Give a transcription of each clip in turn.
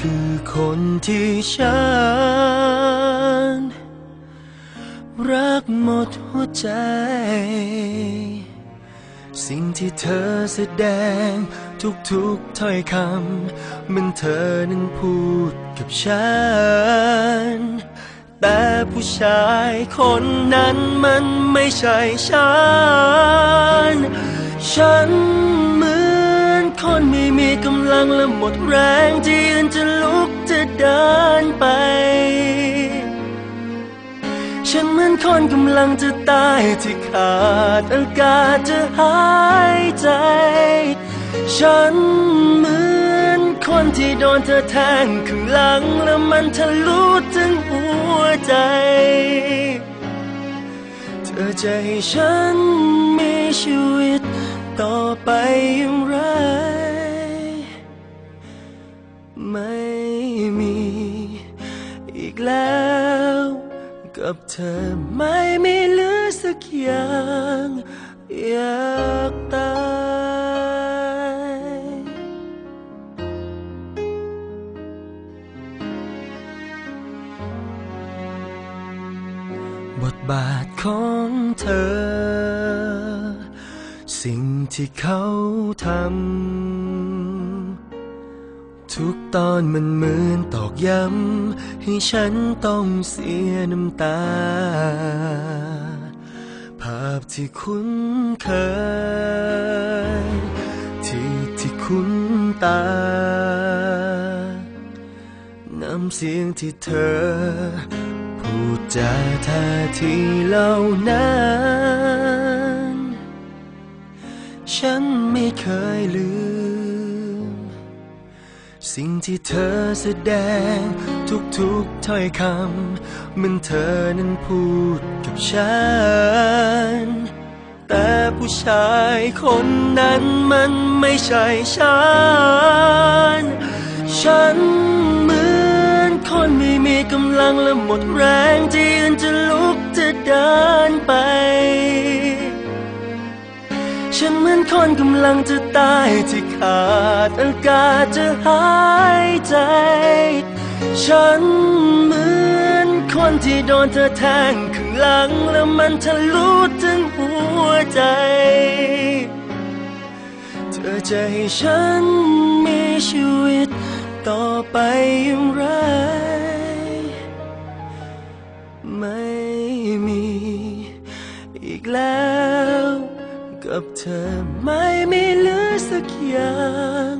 คือคนที่ฉัน รักหมดหัวใจ สิ่งที่เธอแสดงทุกๆถ้อยคำมันเธอนั้นพูดกับฉัน แต่ผู้ชายคนนั้นมันไม่ใช่ฉัน ฉัน นคนไม่มีกำลังและหมดแรงที่ยืนจะลุกจะเดินไป ฉันเหมือนคนกำลังจะตายที่ขาดอากาศจะหายใจ ฉันเหมือนคนที่โดนเธอแทงข้างหลังแล้วมันทะลุถึงหัวใจ เธอจะให้ฉันมีชีวิตต่อไปอย่างไร ไม่มี อีกแล้ว กับเธอไม่มีเหลือสักอย่างอยากตายบทบาทของเธอ สิ่งที่เขาทำ ทุกตอนมันเหมือนตอกย้ำ ให้ฉันต้องเสียน้ำตา ภาพที่คุ้นเคย ที่ที่คุ้นตา น้ำเสียงที่เธอ พูดจาท่าทีเหล่านั้น ฉันไม่เคยลืม สิ่งที่เธอแสดงทุกๆถ้อยคำมันเธอนั้นพูดกับฉัน แต่ผู้ชายคนนั้นมันไม่ใช่ฉัน ฉันเหมือนคนไม่มีกำลังและหมดแรงที่จะลุกจะเดินไป อนคนกำลังจะตายที่ขาดอากาศจะหายใจ ฉันเหมือนคนที่โดนเธอแทงข้างหลังแล้วมันทะลุถึงหัวใจ เธอจะให้ฉันมีชีวิตต่อไปอย่างไร ไม่มีเหลือสักอย่าง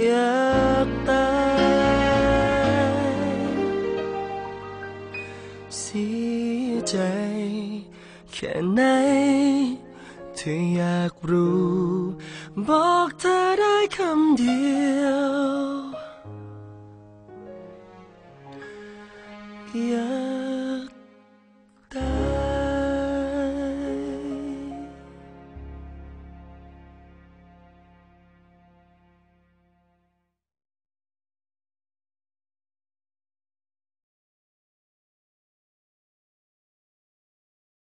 อยากตายเสียใจแค่ไหนเธออยากรู้ บอกเธอได้คำเดียว